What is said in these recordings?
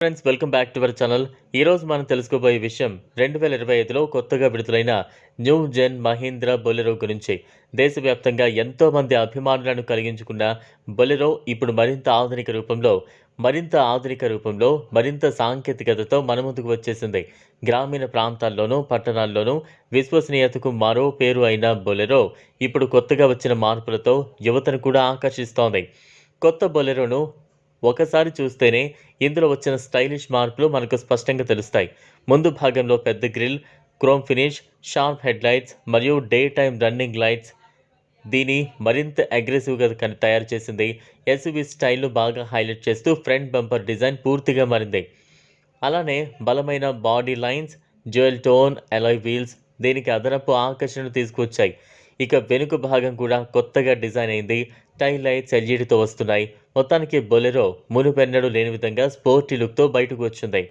Friends welcome back to our channel ఈరోజు మనం తెలుసుకోబోయే విషయం రెండు వేల ఇరవై ఐదులో కొత్తగా విడుదలైన న్యూ జెన్ మహీంద్రా బొలెరో గురించి. దేశవ్యాప్తంగా ఎంతో మంది అభిమానులను కలిగించుకున్న బొలెరో ఇప్పుడు మరింత ఆధునిక రూపంలో మరింత ఆధునిక రూపంలో మరింత సాంకేతికతతో మన ముందుకు వచ్చేసింది. గ్రామీణ ప్రాంతాల్లోనూ పట్టణాల్లోనూ విశ్వసనీయతకు మరో పేరు అయిన బొలెరో ఇప్పుడు కొత్తగా వచ్చిన మార్పులతో యువతను కూడా ఆకర్షిస్తోంది. కొత్త బొలెరోను ఒకసారి చూస్తేనే ఇందులో వచ్చిన స్టైలిష్ మార్పులు మనకు స్పష్టంగా తెలుస్తాయి. ముందు భాగంలో పెద్ద grill chrome finish sharp headlights మరియు డే టైమ్ రన్నింగ్ లైట్స్. దీని మరింత అగ్రెసివ్గా కన్- తయారు చేసింది ఎస్యూవీ స్టైల్ను బాగా హైలైట్ చేస్తూ ఫ్రంట్ బంపర్ డిజైన్ పూర్తిగా మారింది. అలానే బలమైన body lines dual tone alloy wheels దీనికి అదనపు ఆకర్షణ తీసుకొచ్చాయి. ఇక వెనుక భాగం కూడా కొత్తగా డిజైన్ అయింది. టైల్ లైట్స్ ఎల్ఈడితో వస్తున్నాయి. మొత్తానికి బొలెరో మునుపెన్నడూ లేని విధంగా స్పోర్టీ లుక్తో బయటకు వచ్చింది.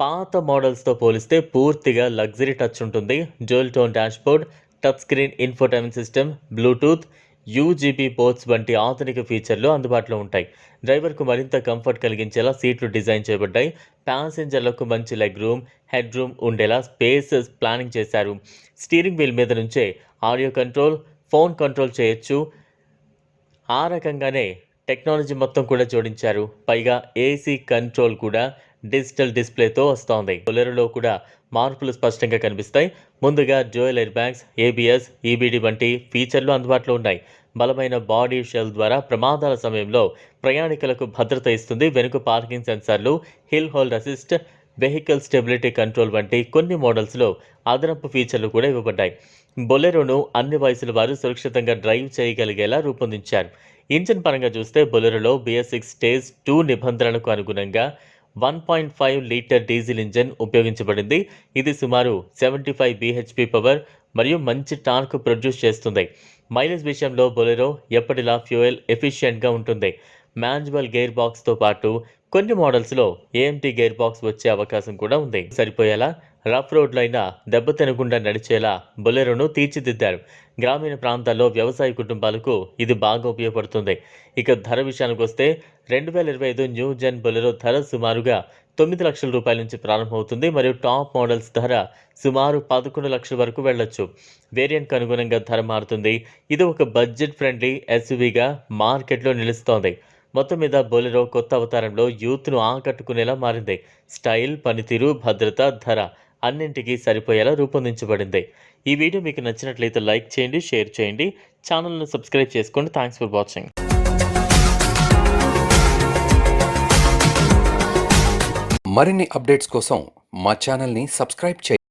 పాత మోడల్స్తో పోలిస్తే పూర్తిగా లగ్జరీ టచ్ ఉంటుంది. Dual tone dashboard touch screen infotainment system bluetooth USB ports వంటి ఆధునిక ఫీచర్లు అందుబాటులో ఉంటాయి. డ్రైవర్కు మరింత కంఫర్ట్ కలిగించేలా సీట్లు డిజైన్ చేయబడ్డాయి. ప్యాసింజర్లకు మంచి లెగ్ రూమ్ హెడ్ రూమ్ ఉండేలా స్పేసెస్ ప్లానింగ్ చేశారు. స్టీరింగ్ వీల్ మీద నుంచే ఆడియో కంట్రోల్ ఫోన్ కంట్రోల్ చేయొచ్చు. ఆ రకంగానే టెక్నాలజీ మొత్తం కూడా జోడించారు. పైగా ఏసీ కంట్రోల్ కూడా డిజిటల్ డిస్ప్లేతో వస్తోంది. బొలెరోలో కూడా మార్పులు స్పష్టంగా కనిపిస్తాయి. ముందుగా dual air bags ABS EBD వంటి ఫీచర్లు అందుబాటులో ఉన్నాయి. బలమైన బాడీ షెల్ ద్వారా ప్రమాదాల సమయంలో ప్రయాణికులకు భద్రత ఇస్తుంది. వెనుక పార్కింగ్ సెన్సార్లు hill hold assist vehicle stability control వంటి కొన్ని మోడల్స్లో అదనపు ఫీచర్లు కూడా ఇవ్వబడ్డాయి. బొలెరోను అన్ని వయసుల వారు సురక్షితంగా డ్రైవ్ చేయగలిగేలా రూపొందించారు. ఇంజిన్ పరంగా చూస్తే బొలెరోలో బిఎస్ సిక్స్ స్టేజ్ టూ నిబంధనలకు అనుగుణంగా one point five litre diesel engine ఉపయోగించబడింది. ఇది సుమారు సెవెంటీ ఫైవ్ బీహెచ్పి పవర్ మరియు మంచి టార్క్ ప్రొడ్యూస్ చేస్తుంది. మైలేజ్ విషయంలో బొలెరో ఎప్పటిలా ఫ్యూయల్ ఎఫిషియెంట్గా ఉంటుంది. మాన్యువల్ గేర్ బాక్స్తో పాటు కొన్ని మోడల్స్లో ఏఎంటీ గేర్ బాక్స్ వచ్చే అవకాశం కూడా ఉంది. సరిపోయేలా రఫ్ రోడ్లు అయినా దెబ్బతినకుండా నడిచేలా బొలెరోను తీర్చిదిద్దారు. గ్రామీణ ప్రాంతాల్లో వ్యవసాయ కుటుంబాలకు ఇది బాగా ఉపయోగపడుతుంది. ఇక ధర విషయానికి వస్తే రెండు వేల ఇరవై ఐదు న్యూ జెన్ బొలెరో ధర సుమారుగా తొమ్మిది లక్షల రూపాయల నుంచి ప్రారంభమవుతుంది. మరియు టాప్ మోడల్స్ ధర సుమారు పదకొండు లక్షల వరకు వెళ్ళొచ్చు. వేరియంట్కి అనుగుణంగా ధర మారుతుంది. ఇది ఒక బడ్జెట్ ఫ్రెండ్లీ ఎస్యూవీగా మార్కెట్లో నిలుస్తోంది. మొత్తం మీద బొలెరో కొత్త అవతారంలో యూత్ను ఆకట్టుకునేలా మారింది. స్టైల్ పనితీరు భద్రత ధర అన్నింటికీ సరిపోయేలా రూపొందించబడింది. ఈ వీడియో మీకు నచ్చినట్లయితే లైక్ చేయండి షేర్ చేయండి. ఛానల్ను సబ్స్క్రైబ్ చేసుకోండి. Thanks for watching. మరిన్ని అప్డేట్స్ కోసం మా ఛానల్ని సబ్స్క్రైబ్ చేయండి.